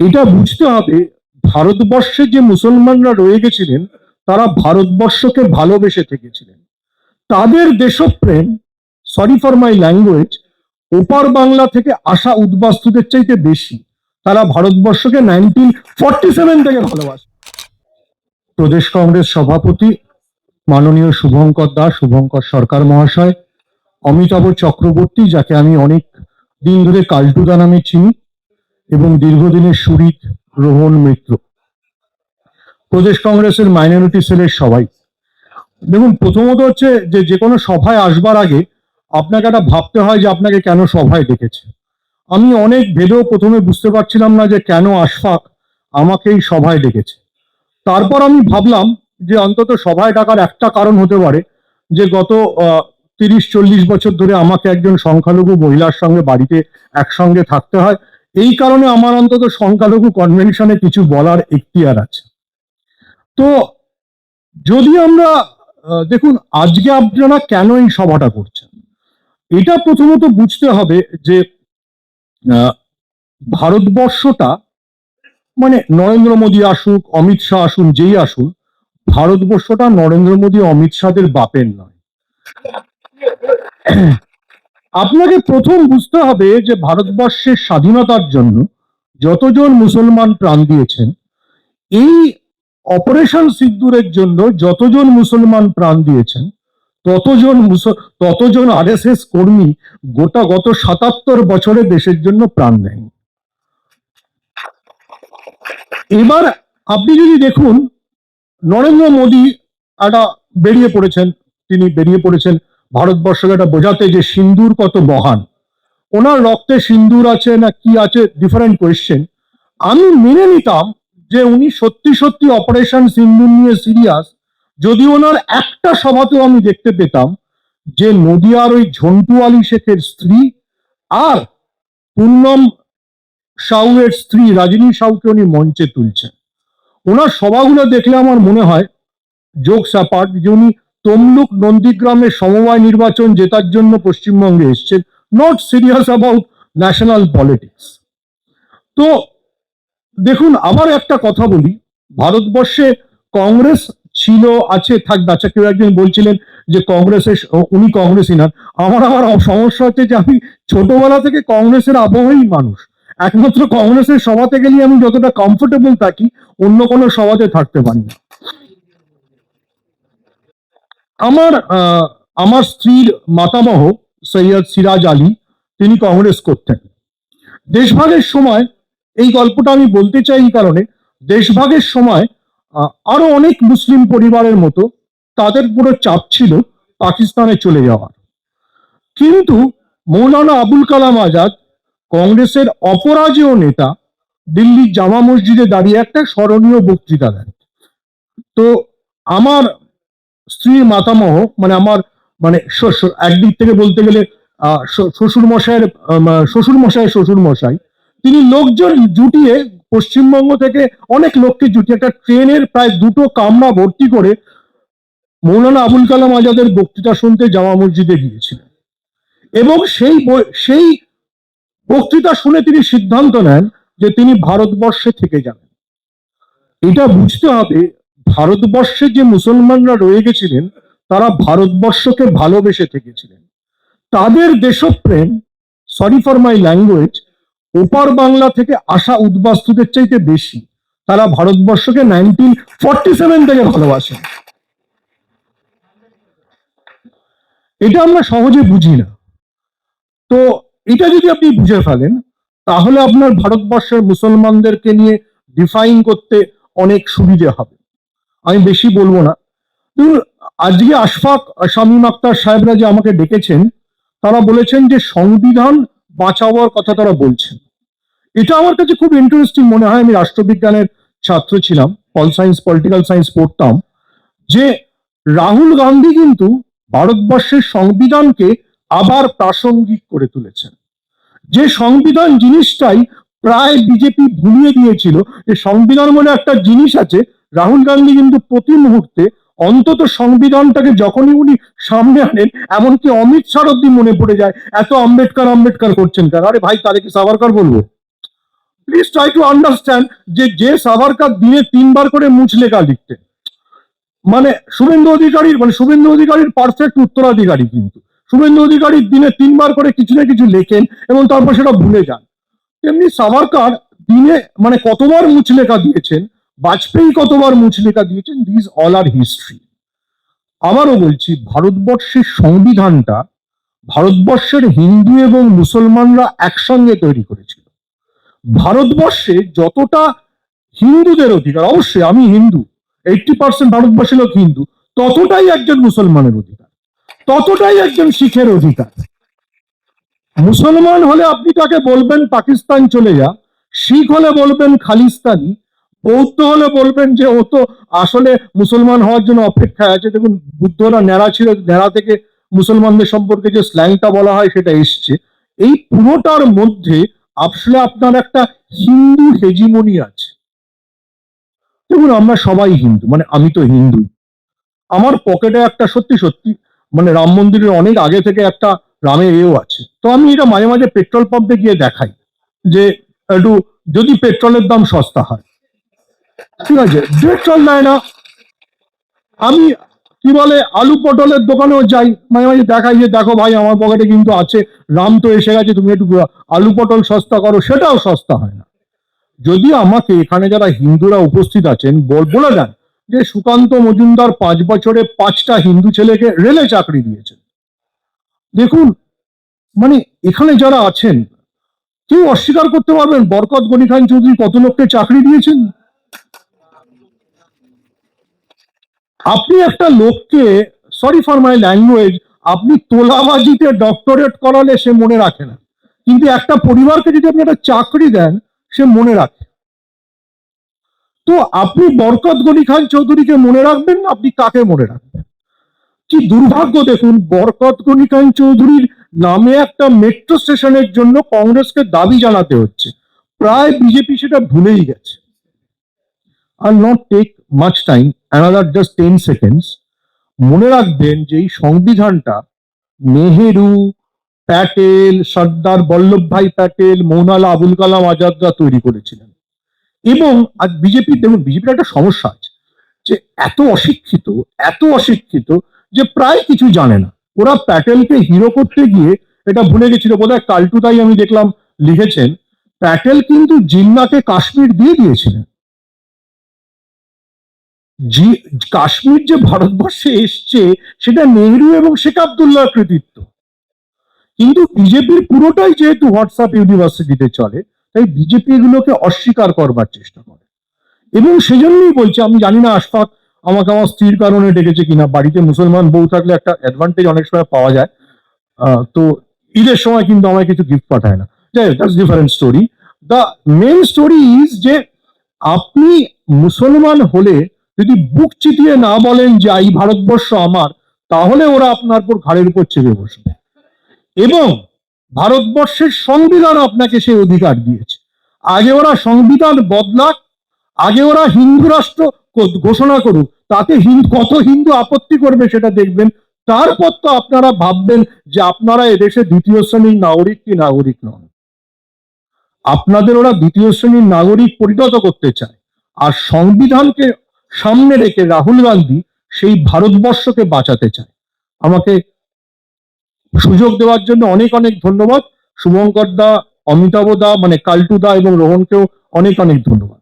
এটা বুঝতে হবে, ভারতবর্ষে যে মুসলমানরা রয়ে গেছিলেন, তারা ভারতবর্ষকে ভালোবেসে থেকেছিলেন। তাদের দেশপ্রেম সরি ফর মাই ল্যাঙ্গুয়েজ ওপার বাংলা থেকে আসা উদ্বাস্তুদের চাইতে বেশি। তারা ভারতবর্ষকে নাইনটিন ফর্টি সেভেন থেকে ভালোবাসে। প্রদেশ কংগ্রেস সভাপতি মাননীয় শুভঙ্কর দাস, শুভঙ্কর সরকার মহাশয়, অমিতাভ চক্রবর্তী, যাকে আমি অনেক দিন ধরে কালটুদা নামে চিনি এবং দীর্ঘদিনের সুরিত, রোহন মিত্র। প্রদেশ কংগ্রেসের মাইনরিটি সেলের সবাই। দেখুন, প্রথমত হচ্ছে যে যে কোনো সভায় আসবার আগে আপনাকে একটা ভাবতে হয় যে, আপনাকে কেন সভায় ডেকেছে। আমি অনেক ভেবেও প্রথমে বুঝতে পারছিলাম না যে, কেন আশফাক আমাকে এই সভায় ডেকেছে। তারপর আমি ভাবলাম যে, অন্তত সভায় ডাকার একটা কারণ হতে পারে যে, গত তিরিশ, চল্লিশ বছর ধরে আমাকে একজন সংখ্যালঘু মহিলার সঙ্গে বাড়িতে একসঙ্গে থাকতে হয়। এই কারণে আমার অন্তত সংখ্যালঘু কনভেনশনে কিছু বলার এখতিয়ার আছে। তো যদি আমরা দেখুন, আজকে আপনারা কেন এই সভাটা করছেন? এটা প্রথমত বুঝতে হবে যে ভারতবর্ষটা মানে নরেন্দ্র মোদী আসুক, অমিত শাহ আসুন, যেই আসুন ভারতবর্ষটা নরেন্দ্র মোদী, অমিত শাহদের বাপের নয়। আপনাকে প্রথম বুঝতে হবে যে ভারতবর্ষের স্বাধীনতার জন্য যতজন মুসলমান প্রাণ দিয়েছেন, এই অপারেশন সিন্দুরের জন্য যতজন মুসলমান প্রাণ দিয়েছেন, ততজন ততজন আরএসএস কর্মী গোটা গত সাতাত্তর বছরে দেশের জন্য প্রাণ দেন। এবার আপনি যদি দেখুন, নরেন্দ্র মোদী একটা বেরিয়ে পড়েছেন, তিনি বেরিয়ে পড়েছেন ভারতবর্ষকে এটা বোঝাতে যে সিন্দুর কত মহান। ওনার রক্তে সিন্দুর আছে না কি আছে ডিফারেন্ট কোয়েশ্চেন আমি মেনে নিতাম যে উনি সত্যি সত্যি অপারেশন সিন্দুর নিয়ে সিরিয়াস যদি ওনার একটা সভাতেও আমি দেখতে পেতাম যে নদিয়ার ওই ঝন্টু আলী শেখের স্ত্রী আর পূর্ণম সাউয়ের স্ত্রী রাজনী সাউকে উনি মঞ্চে তুলছেন। ওনার সভাগুলো দেখলে আমার মনে হয় যোগ স্যাপার্ট যে উনি তমলুক নন্দীগ্রামের সমবায় নির্বাচন জেতার জন্য পশ্চিমবঙ্গে এসছেন। Not serious about national politics তো দেখুন, আবার একটা কথা বলি। ভারতবর্ষে কংগ্রেস ছিল, আছে থাকবে আচ্ছা কেউ একজন বলছিলেন যে কংগ্রেসের উনি কংগ্রেসই না। আমার আমার সমস্যা হচ্ছে যে আমি ছোটবেলা থেকে কংগ্রেসের আবহাওয়াই মানুষ। একমাত্র কংগ্রেসের সভাতে গেলে আমি যতটা কমফোর্টেবল থাকি, অন্য কোনো সভাতে থাকতে পারি না। আমার আমার স্ত্রীর মাতামহ সৈয়দ সিরাজ আলী, তিনি কংগ্রেস করতেন। দেশভাগের সময়, এই গল্পটা আমি বলতে চাই এই কারণে, দেশভাগের সময় আরও অনেক মুসলিম পরিবারের মতো তাদের পুরো চাপ ছিল পাকিস্তানে চলে যাওয়ার। কিন্তু মৌলানা আবুল কালাম আজাদ, কংগ্রেসের অপরাজেয় নেতা, দিল্লির জামা মসজিদে দাঁড়িয়ে একটা স্মরণীয় বক্তৃতা দেন। তো আমার স্ত্রীর মাতামহ মানে আমার মানে শ্বশুর, একদিক থেকে বলতে গেলে শ্বশুর মশাইয়ের শ্বশুর মশাই শ্বশুর মশাই তিনি লোকজন জুটিয়ে পশ্চিমবঙ্গ থেকে অনেক লোককে জুটিয়ে একটা ট্রেনের প্রায় দুটো কামরা ভর্তি করে মৌলানা আবুল কালাম আজাদের বক্তৃতা শুনতে জামা মসজিদে গিয়েছিলেন। এবং সেই সেই বক্তৃতা শুনে তিনি সিদ্ধান্ত নেন যে তিনি ভারতবর্ষে থেকে যাবেন। এটা বুঝতে হবে ভারতবর্ষে যে মুসলমানরা রয়ে গেছিলেন, তারা ভারতবর্ষকে ভালোবেসে থেকেছিলেন। তাদের দেশপ্রেম সরি ফর মাই ল্যাঙ্গুয়েজ ওপার বাংলা থেকে আসা উদ্বাস্তুদের চাইতে বেশি। তারা ভারতবর্ষকে নাইনটিন ফর্টি সেভেন থেকে ভালোবাসেন এটা আমরা সহজে বুঝি না। তো এটা যদি আপনি বুঝে ফেলেন, তাহলে আপনার ভারতবর্ষের মুসলমানদেরকে নিয়ে ডিফাইন করতে অনেক সুবিধে হবে। আমি বেশি বলব না। আজকে আশফাক, শামীম আক্তার সাহেবরা যে আমাকে ডেকেছেন, তারা বলেছেন যে সংবিধান বাঁচাবার কথা তারা বলছেন। এটা আমার কাছে খুব ইন্টারেস্টিং মনে হয়। আমি রাষ্ট্রবিজ্ঞানের ছাত্র ছিলাম পল সায়েন্স পলিটিক্যাল সায়েন্স পড়তাম, যে রাহুল গান্ধী কিন্তু ভারতবর্ষের সংবিধানকে আবার প্রাসঙ্গিক করে তুলেছেন। যে সংবিধান জিনিসটাই প্রায় বিজেপি ভুলিয়ে দিয়েছিল, যে সংবিধান বলে একটা জিনিস আছে রাহুল গান্ধী কিন্তু প্রতি মুহূর্তে অন্তত সংবিধানটাকে যখনই উনি সামনে আনেন, এমনকি অমিত শাহ অব্দি মনে পড়ে যায়, এত আম্বেদকর আম্বেদকর করছেন কেন আরে ভাই তাদেরকে সাভারকর বলব? প্লিজ ট্রাই টু আন্ডারস্ট্যান্ড যে যে সাভারকার দিনে তিনবার করে মুছ লেখা লিখতেন মানে শুভেন্দু অধিকারীর মানে শুভেন্দু অধিকারীর পারফেক্ট উত্তরাধিকারী কিন্তু। শুভেন্দু অধিকারীর দিনে তিনবার করে কিছু না কিছু লেখেন এবং তারপর সেটা ভুলে যান। তেমনি সাভারকার দিনে মানে কতবার মুচলেখা দিয়েছেন বাজপেয়ী কতবার মুচলেখা দিয়েছেন দিস অল আর হিস্ট্রি আবারও বলছি, ভারতবর্ষের সংবিধানটা ভারতবর্ষের হিন্দু এবং মুসলমানরা একসঙ্গে তৈরি করেছিল। ভারতবর্ষে যতটা হিন্দুদের অধিকার, অবশ্যই আমি হিন্দু এইটটি পার্সেন্ট ভারতবর্ষের লোক হিন্দু, ততটাই একজন মুসলমানের অধিকার, ততটাই একজন শিখের অধিকার। মুসলমান হলে আপনি তাকে বলবেন, পাকিস্তান চলে যা। শিখ হলে বলবেন, খালিস্তানি। বৌদ্ধ হলে বলবেন যে ও তো আসলে মুসলমান হওয়ার জন্য অপেক্ষায় আছে। দেখুন, বুদ্ধরা ন্যাড়া ছিল, ন্যাড়া থেকে মুসলমানদের সম্পর্কে যে স্ল্যাংটা বলা হয় সেটা এসছে। এই পুরোটার মধ্যে আসলে আপনার একটা হিন্দু হেজিমনি আছে। দেখুন, আমরা সবাই হিন্দু মানে আমি তো হিন্দু। আমার পকেটে একটা সত্যি সত্যি মানে রাম মন্দিরের অনেক আগে থেকে একটা রামের এও আছে। তো আমি এটা মাঝে মাঝে পেট্রোল পাম্পে গিয়ে দেখাই যে, একটু যদি পেট্রোলের দাম সস্তা হয় ঠিক আছে পেট্রোল নেয় না, আমি, কি বলে, আলু পটলের দোকানেও যাই, মাঝে মাঝে দেখাই যে, দেখো ভাই, আমার পকেটে কিন্তু আছে, রাম তো এসে গেছে, তুমি একটু আলু পটল সস্তা করো, সেটাও সস্তা হয় না। যদি আমাকে এখানে যারা হিন্দুরা উপস্থিত আছেন, বল- বলে দেন যে, সুকান্ত মজুমদার পাঁচ বছরে পাঁচটা হিন্দু ছেলেকে রেলে চাকরি দিয়েছেন। দেখুন মানে এখানে যারা আছেন, কেউ অস্বীকার করতে পারবেন, বরকত গনি খান চৌধুরী কত লোককে চাকরি দিয়েছেন? আপনি একটা লোককে সরি ফর মাই ল্যাঙ্গুয়েজ আপনি তোলাবাজিতে ডক্টরেট করালে সে মনে রাখে না। কিন্তু একটা পরিবারকে যদি আপনি একটা চাকরি দেন, সে মনে রাখে। তো আপনি বরকত গনি খান চৌধুরীকে মনে রাখবেন আপনি কাকে মনে রাখবেন? কি দুর্ভাগ্য দেখুন, বরকত গনি খান চৌধুরীর নামে একটা মেট্রো স্টেশনের জন্য কংগ্রেসকে দাবি জানাতে হচ্ছে। প্রায় বিজেপি সেটা ভুলেই গেছে। আর not take much time another just ten seconds মনে রাখবেন যে এই সংবিধানটা নেহেরু প্যাটেল, সর্দার বল্লভভাই প্যাটেল মৌনালা আবুল কালাম আজাদরা তৈরি করেছিলেন। এবং আজ বিজেপি, দেখুন, বিজেপির একটা সমস্যা আছে যে এত অশিক্ষিত এত অশিক্ষিত যে প্রায় কিছু জানে না। ওরা প্যাটেলকে হিরো করতে গিয়ে এটা ভুলে গেছিল। বোধহয় কালটু তাই আমি দেখলাম লিখেছেন, প্যাটেল কিন্তু জিন্নাকে কাশ্মীর দিয়ে দিয়েছিলেন। জি, কাশ্মীর যে ভারতবর্ষে এসছে, সেটা নেহরু এবং শেখ আবদুল্লাহ কৃতিত্ব। কিন্তু বিজেপির পুরোটাই যেহেতু হোয়াটসঅ্যাপ ইউনিভার্সিটিতে চলে, তাই বিজেপি এগুলোকে অস্বীকার করবার চেষ্টা করে। এবং সেজন্যই বলছি, আমি জানি না আশফাক, আমাকে আমার স্ত্রীর কারণে ডেকেছে কিনা, বাড়িতে মুসলমান বউ থাকলে একটা অ্যাডভান্টেজ অনেক সময় পাওয়া যায়। তো ঈদের সময় কিন্তু আমায় কিছু গিফট পাঠায় না। যাই that's different story the main story is যে, আপনি মুসলমান হলে যদি বুক চিতিয়ে না বলেন যে এই ভারতবর্ষ আমার, তাহলে ওরা আপনার উপর ঘাড়ের উপর চেপে বসবে। এবং ভারতবর্ষের সংবিধান আপনাকে সেই অধিকার দিয়েছে। আগে ওরা সংবিধান বদলাক, আগে ওরা হিন্দু রাষ্ট্র ঘোষণা করুক, তাতে হিন্দু কত হিন্দু আপত্তি করবে সেটা দেখবেন। তারপর তো আপনারা ভাববেন যে, আপনারা এদেশে দ্বিতীয় শ্রেণির নাগরিক কি নাগরিক নন। আপনাদের ওরা দ্বিতীয় শ্রেণির নাগরিক পরিণত করতে চায়। আর সংবিধানকে সামনে রেখে রাহুল গান্ধী সেই ভারতবর্ষকে বাঁচাতে চায়। আমাকে সুযোগ দেওয়ার জন্য অনেক অনেক ধন্যবাদ। শুভঙ্কর দা, অমিতাভ দা মানে কাল্টু দা এবং রোহনকেও অনেক অনেক ধন্যবাদ।